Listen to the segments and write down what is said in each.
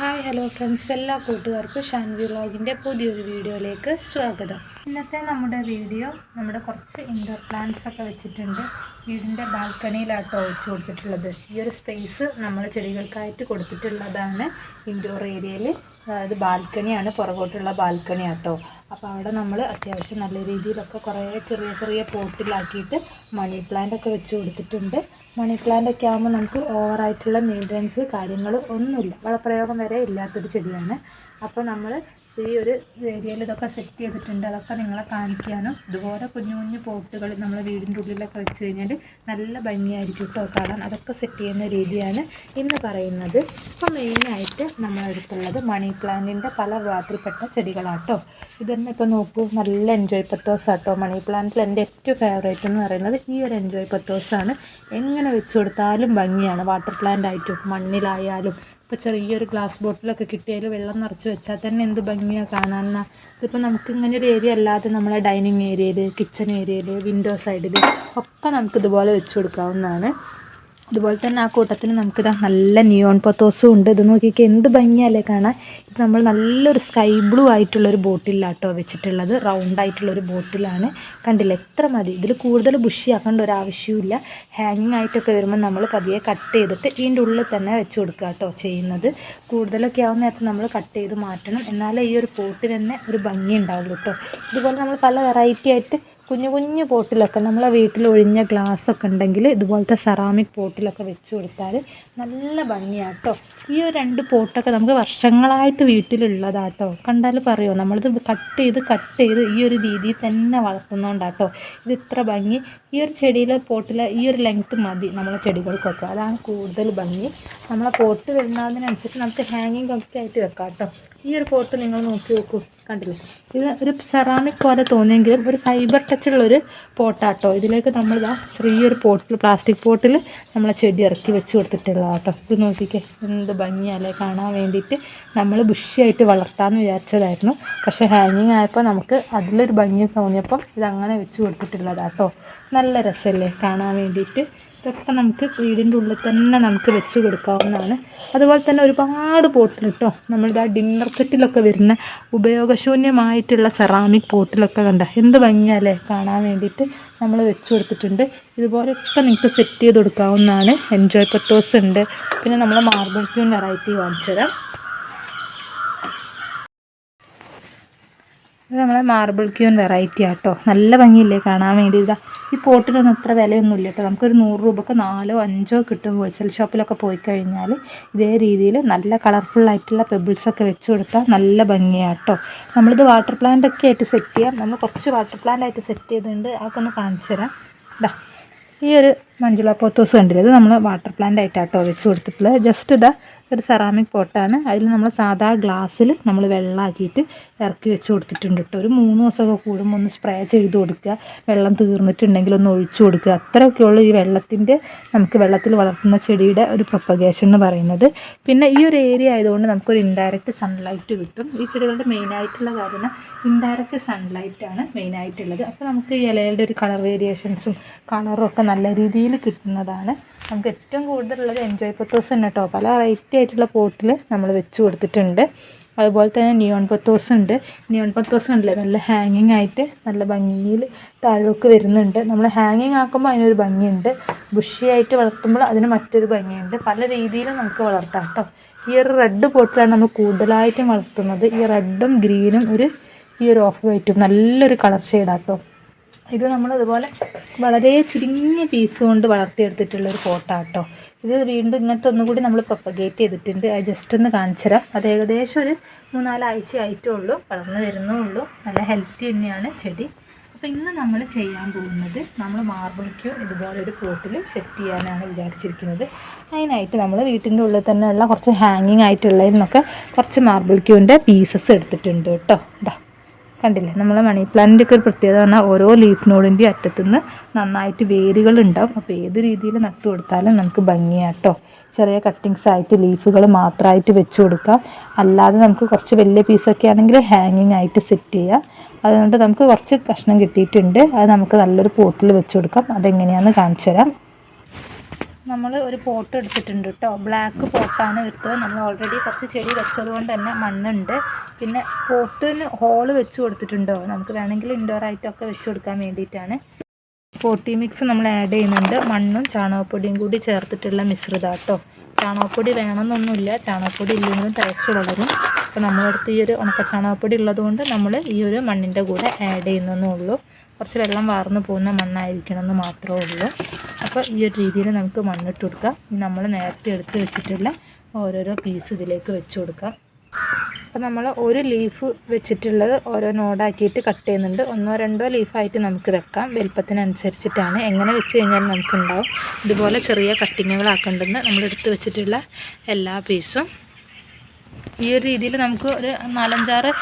Hi hello friends. എല്ലാ കൂട്ടുകാർക്കും ഷാൻവി വ്ളോഗിന്റെ പുതിയൊരു വീഡിയോയിലേക്ക് സ്വാഗതം. ഇന്നത്തെ നമ്മുടെ വീഡിയോ നമ്മുടെ കുറച്ച് ഇൻഡോർ പ്ലാന്റ്സ് ഒക്കെ വെച്ചിട്ടുണ്ട്. വീടിന്റെ ബാൽക്കണിയിലാട്ടോ വെച്ച് കൊടുത്തിട്ടുള്ളത്. ഈ ഒരു സ്പേസ് നമ്മൾ ചെടികൾക്കായിട്ട് കൊടുത്തിട്ടുള്ളതാണ് ഇൻഡോർ ഏരിയയിൽ അതായത് ബാൽക്കണിയാണ് പുറകോട്ടുള്ള ബാൽക്കണി ആട്ടോ അപ്പോൾ അവിടെ നമ്മൾ അത്യാവശ്യം നല്ല രീതിയിലൊക്കെ കുറേ ചെറിയ ചെറിയ പോട്ടിലാക്കിയിട്ട് മണി പ്ലാന്റ് ഒക്കെ വെച്ച് കൊടുത്തിട്ടുണ്ട്. മണി പ്ലാന്റ് ഒക്കെ ആകുമ്പോൾ നമുക്ക് ഓവറായിട്ടുള്ള മെയിന്റനൻസ് കാര്യങ്ങൾ ഒന്നുമില്ല. വളപ്രയോഗം വരെ ഇല്ലാത്തൊരു ചെടിയാണ്. അപ്പോൾ നമ്മൾ ഈ ഒരു ഏരിയയിൽ ഇതൊക്കെ സെറ്റ് ചെയ്തിട്ടുണ്ട്. അതൊക്കെ നിങ്ങളെ കാണിക്കാനും ഇതുപോലെ കുഞ്ഞു കുഞ്ഞു പോട്ടുകൾ നമ്മൾ വീടിന്റെ ഉള്ളിലൊക്കെ വെച്ച് കഴിഞ്ഞാൽ നല്ല ഭംഗിയായിരിക്കും കേട്ടോ കാണാൻ. അതൊക്കെ സെറ്റ് ചെയ്യുന്ന രീതിയാണ് ഇന്ന് പറയുന്നത്. അപ്പോൾ മെയിനായിട്ട് നമ്മളെടുത്തുള്ളത് മണി പ്ലാന്റിന്റെ പല വിഭാഗത്തിൽപ്പെട്ട ചെടികളാട്ടോ. ഇതന്നെ ഇപ്പോൾ നോക്കൂ നല്ല എൻജോയ് പത്തോസ് ആട്ടോ മണി പ്ലാന്റിൽ എന്റെ ഏറ്റവും ഫേവറേറ്റ് എന്ന് പറയുന്നത് ഈ ഒരു എൻജോയ് പത്തോസാണ്. എങ്ങനെ വെച്ച് കൊടുത്താലും ഭംഗിയാണ്. വാട്ടർ പ്ലാന്റ് ആയിട്ടും മണ്ണിലായാലും ഇപ്പോൾ ചെറിയൊരു ഗ്ലാസ് ബോട്ടിലൊക്കെ കിട്ടിയാൽ വെള്ളം നിറച്ച് വെച്ചാൽ തന്നെ എന്ത് ഭംഗിയാണ് കാണാൻ. ഇതിപ്പോൾ നമുക്ക് ഇങ്ങനെ ഒരു ഏരിയ അല്ലാതെ നമ്മളെ ഡൈനിങ് ഏരിയയിൽ കിച്ചൺ ഏരിയയിൽ വിൻഡോ സൈഡിൽ ഒക്കെ നമുക്ക് ഇതുപോലെ വെച്ച് കൊടുക്കാവുന്നതാണ്. അതുപോലെ തന്നെ ആ കൂട്ടത്തിൽ നമുക്കിതാ നല്ല നിയോൺ പത്തോസും ഉണ്ട്. ഇത് നോക്കിയൊക്കെ എന്ത് ഭംഗിയല്ലേ കാണാൻ. ഇത് നമ്മൾ നല്ലൊരു സ്കൈ ബ്ലൂ ആയിട്ടുള്ളൊരു ബോട്ടിലാട്ടോ വെച്ചിട്ടുള്ളത്. റൗണ്ട് ആയിട്ടുള്ളൊരു ബോട്ടിലാണ്. കണ്ടില്ല എത്ര മതി. ഇതിൽ കൂടുതൽ ബുഷി ആക്കേണ്ട ഒരു ആവശ്യമില്ല ഹാങ്ങിങ് ആയിട്ടൊക്കെ വരുമ്പോൾ നമ്മൾ പതിയെ കട്ട് ചെയ്തിട്ട് ഇതിന്റെ ഉള്ളിൽ തന്നെ വെച്ച് കൊടുക്കുക കേട്ടോ ചെയ്യുന്നത്. കൂടുതലൊക്കെ ആവുന്ന നേരത്തെ നമ്മൾ കട്ട് ചെയ്ത് മാറ്റണം. എന്നാലേ ഈ ഒരു പോട്ടിന് തന്നെ ഒരു ഭംഗി ഉണ്ടാവുള്ളൂ കേട്ടോ ഇതുപോലെ നമ്മൾ പല വെറൈറ്റി ആയിട്ട് കുഞ്ഞു കുഞ്ഞു പോട്ടിലൊക്കെ നമ്മളെ വീട്ടിൽ ഒഴിഞ്ഞ ഗ്ലാസ്സൊക്കെ ഉണ്ടെങ്കിൽ ഇതുപോലത്തെ സെറാമിക് പോട്ടിലൊക്കെ വെച്ച് കൊടുത്താൽ നല്ല ഭംഗിയാട്ടോ. ഈ ഒരു രണ്ട് പോട്ടൊക്കെ നമുക്ക് വർഷങ്ങളായിട്ട് വീട്ടിലുള്ളതാട്ടോ. കണ്ടാൽ പറയുമോ നമ്മളിത് കട്ട് ചെയ്ത് കട്ട് ചെയ്ത് ഈ ഒരു രീതിയിൽ തന്നെ വളർത്തുന്നതുകൊണ്ടാട്ടോ ഇത് ഇത്ര ഭംഗി. ഈ ഒരു ചെടിയിലെ പോട്ടിലെ ഈ ഒരു ലെങ്ത്ത് മതി നമ്മളെ ചെടികൾക്കൊക്കെ. അതാണ് കൂടുതൽ ഭംഗി. നമ്മളെ പോട്ട് വരുന്നതിനനുസരിച്ച് നമുക്ക് ഹാങ്ങിങ് ഒക്കെ ആയിട്ട് വെക്കാം കേട്ടോ ഈ ഒരു പോട്ട് നിങ്ങൾ നോക്കി നോക്കൂ കണ്ടില്ലേ? ഇത് ഒരു സെറാമിക് പോലെ തോന്നിയെങ്കിലും ഒരു ഫൈബർ ടച്ചുള്ളൊരു പോട്ടാട്ടോ ഇതിലേക്ക് നമ്മൾ ഇതാ ചെറിയൊരു പോട്ടിൽ പ്ലാസ്റ്റിക് പോട്ടിൽ നമ്മളെ ചെടി ഇറക്കി വെച്ച് കൊടുത്തിട്ടുള്ളതാട്ടോ ഇത് നോക്കിക്കേ എന്ത് ഭംഗിയല്ലേ കാണാൻ വേണ്ടിയിട്ട് നമ്മൾ ബുഷിയായിട്ട് വളർത്താമെന്ന് വിചാരിച്ചതായിരുന്നു. പക്ഷേ ഹാങ്ങിങ് ആയപ്പോൾ നമുക്ക് അതിലൊരു ഭംഗി തോന്നിയപ്പോൾ ഇതങ്ങനെ വെച്ച് കൊടുത്തിട്ടുള്ളതാട്ടോ നല്ല രസമല്ലേ കാണാൻ വേണ്ടിയിട്ട്. ഇതൊക്കെ നമുക്ക് വീടിന്റെ ഉള്ളിൽ തന്നെ നമുക്ക് വെച്ച് കൊടുക്കാവുന്നതാണ്. അതുപോലെ തന്നെ ഒരുപാട് പോട്ടിൽ കേട്ടോ നമ്മളിത് ആ ഡിന്നർ സെറ്റിലൊക്കെ വരുന്ന ഉപയോഗശൂന്യമായിട്ടുള്ള സെറാമിക് പോട്ടിലൊക്കെ കണ്ട എന്ത് ഭംഗിയല്ലേ കാണാൻ വേണ്ടിയിട്ട് നമ്മൾ വെച്ച് കൊടുത്തിട്ടുണ്ട്. ഇതുപോലെയൊക്കെ നിങ്ങൾക്ക് സെറ്റ് ചെയ്ത് കൊടുക്കാവുന്നതാണ്. എൻജോയ് പെട്ടോസ് ഉണ്ട്. പിന്നെ നമ്മൾ മാർബിൾ ക്യൂൺ വെറൈറ്റി കാണിച്ചു തരാം ഇത് നമ്മളെ മാർബിൾ ക്യൂൻ വെറൈറ്റി ആട്ടോ. നല്ല ഭംഗിയില്ലേ കാണാൻ വേണ്ടി. ഇതാ ഈ പോട്ടിനൊന്നും അത്ര വിലയൊന്നുമില്ല കേട്ടോ. നമുക്കൊരു നൂറ് രൂപക്ക് നാലോ അഞ്ചോ കിട്ടും ഹോൾസെയിൽ ഷോപ്പിലൊക്കെ പോയി കഴിഞ്ഞാൽ ഇതേ രീതിയിൽ നല്ല കളർഫുള്ളായിട്ടുള്ള പെബിൾസൊക്കെ വെച്ച് കൊടുത്താൽ നല്ല ഭംഗിയാട്ടോ. നമ്മളിത് വാട്ടർ പ്ലാന്റ് ഒക്കെ ആയിട്ട് സെറ്റ് ചെയ്യാം. നമ്മൾ കുറച്ച് വാട്ടർ പ്ലാന്റ് ആയിട്ട് സെറ്റ് ചെയ്തിട്ടുണ്ട്. അതൊക്കെ ഒന്ന് കാണിച്ചു തരാം. ഇതാ ഈ ഒരു മഞ്ജുള പോത്തോസ് കണ്ടില്ല? ഇത് നമ്മൾ വാട്ടർ പ്ലാന്റ് ആയിട്ടാട്ടോ വെച്ച് കൊടുത്തിട്ടുള്ളത്. ജസ്റ്റ് ഇതാ ഒരു സെറാമിക് പോട്ടാണ് അതിൽ നമ്മൾ സാധാ ഗ്ലാസ്സിൽ നമ്മൾ വെള്ളമാക്കിയിട്ട് ഇറക്കി വെച്ച് കൊടുത്തിട്ടുണ്ട് കേട്ടോ ഒരു മൂന്ന് ദിവസമൊക്കെ കൂടുമ്പോൾ ഒന്ന് സ്പ്രേ ചെയ്ത് കൊടുക്കുക. വെള്ളം തീർന്നിട്ടുണ്ടെങ്കിൽ ഒന്ന് ഒഴിച്ചു കൊടുക്കുക. അത്രയൊക്കെയുള്ളൂ ഈ വെള്ളത്തിന്റെ നമുക്ക് വെള്ളത്തിൽ വളർത്തുന്ന ചെടിയുടെ ഒരു പ്രൊപ്പഗേഷൻ എന്ന് പറയുന്നത്. പിന്നെ ഈ ഒരു ഏരിയ ആയതുകൊണ്ട് നമുക്കൊരു ഇൻഡയറക്റ്റ് സൺലൈറ്റ് കിട്ടും. ഈ ചെടികളുടെ മെയിനായിട്ടുള്ള കാരണം ഇൻഡയറക്റ്റ് സൺലൈറ്റാണ് മെയിനായിട്ടുള്ളത് അപ്പോൾ നമുക്ക് ഈ ഇലകളുടെ ഒരു കളർ വേരിയേഷൻസും കളറും ഒക്കെ നല്ല രീതിയിൽ കിട്ടുന്നതാണ്. നമുക്ക് ഏറ്റവും കൂടുതലുള്ളത് എൻജോയ് പത്തോസ് തന്നെ കേട്ടോ പല വെറൈറ്റി ആയിട്ടുള്ള പോട്ടിൽ നമ്മൾ വെച്ച് കൊടുത്തിട്ടുണ്ട്. അതുപോലെ തന്നെ നിയോൺ പത്തോസ് ഉണ്ട്. നിയോൺ പത്തോസ് ഉണ്ടല്ലേ നല്ല ഹാങ്ങിങ് ആയിട്ട് നല്ല ഭംഗിയിൽ താഴേക്ക് വരുന്നുണ്ട്. നമ്മൾ ഹാങ്ങിങ് ആക്കുമ്പോൾ അതിനൊരു ഭംഗിയുണ്ട്. ബുഷിയായിട്ട് വളർത്തുമ്പോൾ അതിന് മറ്റൊരു ഭംഗിയുണ്ട്. പല രീതിയിലും നമുക്ക് വളർത്താം കേട്ടോ ഈ ഒരു റെഡ് പോട്ടിലാണ് നമ്മൾ കൂടുതലായിട്ടും വളർത്തുന്നത്. ഈ റെഡും ഗ്രീനും ഒരു ഈ ഒരു ഓഫ് വൈറ്റും നല്ലൊരു കളർ ഷെയ്ഡാട്ടോ ഇത് നമ്മൾ അതുപോലെ വളരെ ചുരുങ്ങിയ പീസ് കൊണ്ട് വളർത്തിയെടുത്തിട്ടുള്ള ഒരു ഫോട്ടോ ഇത് വീണ്ടും ഇങ്ങനത്തെ ഒന്നുകൂടി നമ്മൾ പ്രൊപ്പഗേറ്റ് ചെയ്തിട്ടുണ്ട്. അത് ജസ്റ്റ് ഒന്ന് കാണിച്ചു തരാം അത് ഏകദേശം ഒരു മൂന്നാലാഴ്ച ആയിട്ടേ ഉള്ളൂ വളർന്നു വരുന്നുള്ളൂ നല്ല ഹെൽത്തി തന്നെയാണ് ചെടി. അപ്പോൾ ഇന്ന് നമ്മൾ ചെയ്യാൻ പോകുന്നത് നമ്മൾ മാർബിൾ ക്യൂ ഇതുപോലെ ഒരു പോട്ടിൽ സെറ്റ് ചെയ്യാനാണ് വിചാരിച്ചിരിക്കുന്നത്. അതിനായിട്ട് നമ്മൾ വീട്ടിന്റെ ഉള്ളിൽ തന്നെയുള്ള കുറച്ച് ഹാങ്ങിങ് ആയിട്ടുള്ളതിൽ നിന്നൊക്കെ കുറച്ച് മാർബിൾ ക്യൂവിന്റെ പീസസ് എടുത്തിട്ടുണ്ട് കേട്ടോ. ഇതാ കണ്ടില്ലേ? നമ്മളെ മണി പ്ലാന്റിന്റെ ഒരു പ്രത്യേകത പറഞ്ഞാൽ ഓരോ ലീഫ് നോഡിന്റെ അറ്റത്തുനിന്ന് നന്നായിട്ട് വേരുകൾ ഉണ്ടാവും അപ്പോൾ ഏത് രീതിയിൽ നട്ടു കൊടുത്താലും നമുക്ക് ഭംഗിയാട്ടോ. ചെറിയ കട്ടിങ്സ് ആയിട്ട് ലീഫുകൾ മാത്രമായിട്ട് വെച്ച് കൊടുക്കാം. അല്ലാതെ നമുക്ക് കുറച്ച് വലിയ പീസൊക്കെ ആണെങ്കിൽ ഹാങ്ങിങ് ആയിട്ട് സെറ്റ് ചെയ്യാം. അതുകൊണ്ട് നമുക്ക് കുറച്ച് കഷ്ണം കിട്ടിയിട്ടുണ്ട്. അത് നമുക്ക് നല്ലൊരു പോട്ടിൽ വെച്ച് കൊടുക്കാം. അതെങ്ങനെയാണെന്ന് കാണിച്ചു തരാം. നമ്മൾ ഒരു പോട്ട് എടുത്തിട്ടുണ്ട് കേട്ടോ ബ്ലാക്ക് പോട്ടാണ് എടുത്തത്. നമ്മൾ ഓൾറെഡി കുറച്ച് ചെടി വെച്ചതുകൊണ്ട് തന്നെ മണ്ണുണ്ട്. പിന്നെ പോട്ടിന് ഹോൾ വെച്ച് കൊടുത്തിട്ടുണ്ടോ? നമുക്ക് വേണമെങ്കിൽ ഇൻഡോർ ആയിട്ടൊക്കെ വെച്ച് കൊടുക്കാൻ വേണ്ടിയിട്ടാണ്. പോട്ടി മിക്സ് നമ്മൾ ആഡ് ചെയ്യുന്നുണ്ട്. മണ്ണും ചാണകപ്പൊടിയും കൂടി ചേർത്തിട്ടുള്ള മിശ്രിതം കേട്ടോ ചാണകപ്പൊടി വേണമെന്നൊന്നുമില്ല. ചാണകപ്പൊടി ഇല്ലെങ്കിലും തിളച്ച് വളരും. അപ്പോൾ നമ്മളടുത്ത് ഈ ഒരു ഉണക്ക ചാണകപ്പൊടി ഉള്ളതുകൊണ്ട് നമ്മൾ ഈ ഒരു മണ്ണിന്റെ കൂടെ ആഡ് ചെയ്യുന്നതേ ഉള്ളൂ. കുറച്ച് വെള്ളം വാർന്നു പോകുന്ന മണ്ണായിരിക്കണം എന്ന് മാത്രമേ ഉള്ളൂ. അപ്പോൾ ഈ ഒരു രീതിയിൽ നമുക്ക് മണ്ണിട്ട് കൊടുക്കാം. നമ്മൾ നേരത്തെ എടുത്ത് വെച്ചിട്ടുള്ള ഓരോരോ പീസ് ഇതിലേക്ക് വെച്ച് കൊടുക്കാം. അപ്പോൾ നമ്മൾ ഒരു ലീഫ് വെച്ചിട്ടുള്ളത് ഓരോ നോഡാക്കിയിട്ട് കട്ട് ചെയ്യുന്നുണ്ട്. ഒന്നോ രണ്ടോ ലീഫായിട്ട് നമുക്ക് വെക്കാം. വലുപ്പത്തിനനുസരിച്ചിട്ടാണ്. എങ്ങനെ വെച്ച് കഴിഞ്ഞാൽ നമുക്കുണ്ടാവും. ഇതുപോലെ ചെറിയ കട്ടിങ്ങുകളാക്കേണ്ടത് നമ്മൾ എടുത്ത് വെച്ചിട്ടുള്ള എല്ലാ പീസും ഈ ഒരു രീതിയിൽ നമുക്ക് ഒരു നാലഞ്ചാറ്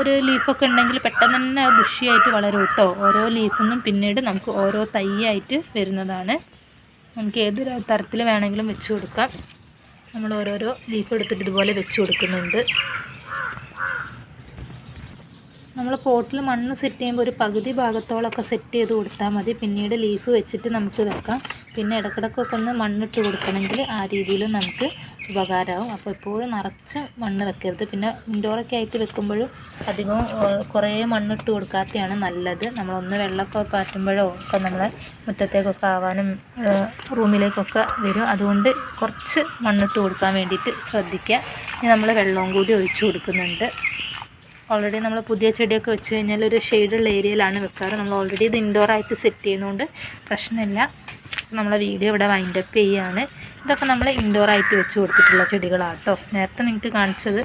ഒരു ലീഫൊക്കെ ഉണ്ടെങ്കിൽ പെട്ടെന്ന് തന്നെ ബുഷിയായിട്ട് വളരും കേട്ടോ ഓരോ ലീഫൊന്നും പിന്നീട് നമുക്ക് ഓരോ തൈയായിട്ട് വരുന്നതാണ്. നമുക്ക് ഏത് തരത്തിൽ വേണമെങ്കിലും വെച്ച് കൊടുക്കാം. നമ്മൾ ഓരോരോ ലീഫ് എടുത്തിട്ട് ഇതുപോലെ വെച്ച് കൊടുക്കുന്നുണ്ട്. നമ്മൾ പോട്ടിൽ മണ്ണ് സെറ്റ് ചെയ്യുമ്പോൾ ഒരു പകുതി ഭാഗത്തോളമൊക്കെ സെറ്റ് ചെയ്ത് കൊടുത്താൽ മതി. പിന്നീട് ലീഫ് വെച്ചിട്ട് നമുക്ക് വെക്കാം. പിന്നെ ഇടക്കിടക്കൊക്കെ ഒന്ന് മണ്ണിട്ട് കൊടുക്കണമെങ്കിൽ ആ രീതിയിലും നമുക്ക് ഉപകാരമാവും. അപ്പോൾ എപ്പോഴും നിറച്ച് മണ്ണ് വെക്കരുത്. പിന്നെ ഇൻഡോറൊക്കെ ആയിട്ട് വെക്കുമ്പോഴും അധികം കുറേ മണ്ണിട്ട് കൊടുക്കാത്തതാണ് നല്ലത്. നമ്മളൊന്ന് വെള്ളമൊക്കെ പാറ്റുമ്പോഴോ ഒക്കെ നമ്മളെ മുറ്റത്തേക്കൊക്കെ ആവാനും റൂമിലേക്കൊക്കെ വരും. അതുകൊണ്ട് കുറച്ച് മണ്ണിട്ട് കൊടുക്കാൻ വേണ്ടിയിട്ട് ശ്രദ്ധിക്കുക. ഇനി നമ്മൾ വെള്ളവും കൂടി ഒഴിച്ചു കൊടുക്കുന്നുണ്ട്. ഓൾറെഡി നമ്മൾ പുതിയ ചെടിയൊക്കെ വെച്ച് കഴിഞ്ഞാൽ ഒരു ഷെയ്ഡുള്ള ഏരിയയിലാണ് വെക്കാറ്. നമ്മൾ ഓൾറെഡി ഇത് ഇൻഡോർ ആയിട്ട് സെറ്റ് ചെയ്യുന്നതുകൊണ്ട് പ്രശ്നമില്ല. നമ്മളെ വീഡിയോ ഇവിടെ വൈൻഡപ്പ് ചെയ്യുകയാണ് ഇതൊക്കെ നമ്മൾ ഇൻഡോർ ആയിട്ട് വെച്ച് കൊടുത്തിട്ടുള്ള ചെടികളാണ് കേട്ടോ നേരത്തെ നിങ്ങൾക്ക് കാണിച്ചത്.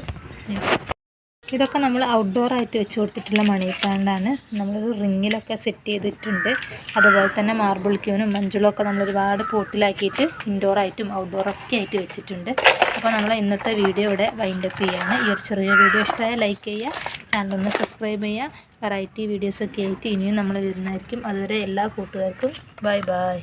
ഇതൊക്കെ നമ്മൾ ഔട്ട്ഡോർ ആയിട്ട് വെച്ച് കൊടുത്തിട്ടുള്ള മണി പ്ലാന്റാണ് നമ്മളൊരു റിങ്ങിലൊക്കെ സെറ്റ് ചെയ്തിട്ടുണ്ട്. അതുപോലെ തന്നെ മാർബിൾ ക്യൂനും മഞ്ചളും ഒക്കെ നമ്മൾ ഒരുപാട് പോട്ടിലാക്കിയിട്ട് ഇൻഡോർ ആയിട്ടും ഔട്ട്ഡോർ ഒക്കെ ആയിട്ട് വെച്ചിട്ടുണ്ട്. അപ്പോൾ നമ്മൾ ഇന്നത്തെ വീഡിയോ ഇവിടെ വൈൻഡപ്പ് ചെയ്യുകയാണ് ഈ ഒരു ചെറിയ വീഡിയോ ഇഷ്ടമായ ലൈക്ക് ചെയ്യുക. ചാനലൊന്ന് സബ്സ്ക്രൈബ് ചെയ്യുക. വെറൈറ്റി വീഡിയോസൊക്കെ ആയിട്ട് ഇനിയും നമ്മൾ വരുന്നതായിരിക്കും. അതുവരെ എല്ലാ കൂട്ടുകാർക്കും ബൈ ബൈ